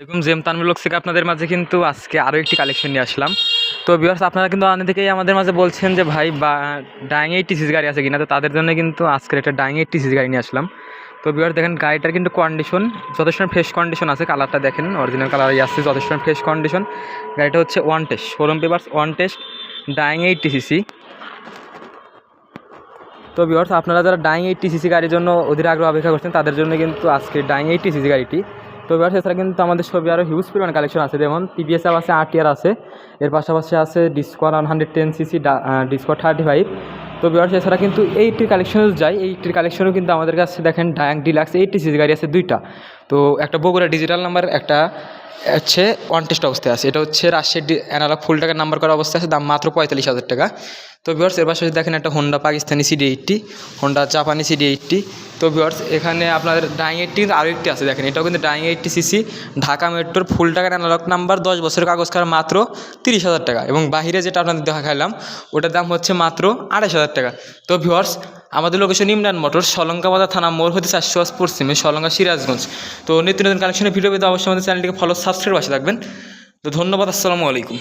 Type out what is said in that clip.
এরকম জেম তানমুল থেকে আপনাদের মাঝে কিন্তু আজকে আরও একটি কালেকশন নিয়ে আসলাম। তো বিয়ার্স আপনারা কিন্তু অনেক থেকেই আমাদের মাঝে বলছেন যে, ভাই, বা ডাইং এইট টিসিস গাড়ি আছে কিনা? তো তাদের জন্য কিন্তু আজকের একটা ডাইং এইট টিসিস গাড়ি নিয়ে আসলাম। তো বিয়ার্স দেখেন, গাড়িটার কিন্তু কন্ডিশন যথেষ্ট ফ্রেশ কন্ডিশন আছে কালারটা দেখেন অরিজিনাল কালারই আসছে, যথেষ্ট ফ্রেশ কন্ডিশন গাড়িটা হচ্ছে one test showroom papers one test dying eight TCC তো বিয়ার্স আপনারা যারা ডাইং এইট টিসিসি গাড়ির জন্য অধীর আগ্রহ অপেক্ষা করছেন, তাদের জন্য কিন্তু আজকে ডাইং এইট টিসিসি গাড়িটি। তো এবার এছাড়া কিন্তু আমাদের ছবি আরও হিউজ পরিমাণ কালেকশন আছে। যেমন টিভিএস আছে আরটিআর আছে। এর পাশাপাশি আছে Discover one hundred ten CC Discover thirty five তো বিবার এছাড়া কিন্তু এইটির কালেকশনও যাই এইটির কালেকশনও কিন্তু আমাদের কাছে দেখেন ডায়াং ডিলাক্স এইটি সিসি গাড়ি আছে দুইটা। তো একটা বগুড়া ডিজিটাল নাম্বার একটা হচ্ছে ওয়ান অবস্থায় আছে। এটা হচ্ছে রাজশাহী অ্যানালগ ফুল টাকার নাম্বার করা অবস্থায় আছে, দাম মাত্র পঁয়তাল্লিশ হাজার টাকা। তো ভিওর্স এর পাশে দেখেন একটা Honda Pakistani CD eighty Honda জাপানি সিডি এইটটি তো ভিওর্স এখানে আপনাদের ডাইং এইটটি আরও একটি আছে, দেখেন। এটাও কিন্তু ডাইং এইটটি সিসি ঢাকা মেট্রোর ফুল টাকার অ্যানালগ নাম্বার দশ বছরের কাগজ কার মাত্র তিরিশ হাজার টাকা। এবং বাহিরে যেটা আপনাদের দেখা খাইলাম ওটার দাম হচ্ছে মাত্র আড়াইশ হাজার টাকা। তো ভিওর্স আমাদের লোকেশন ইমরান মোটর সলঙ্কা বাজার থানা মোড় হতে চারশো পশ্চিমে সলঙ্কা সিরাজগঞ্জ। তো নিত্য নতুন কালেকশনের ভিডিও পেতে অবশ্যই আমাদের চ্যানেলটিকে ফলো সাবস্ক্রাইব আসে থাকবেন। তো ধন্যবাদ, আসসালামু আলাইকুম।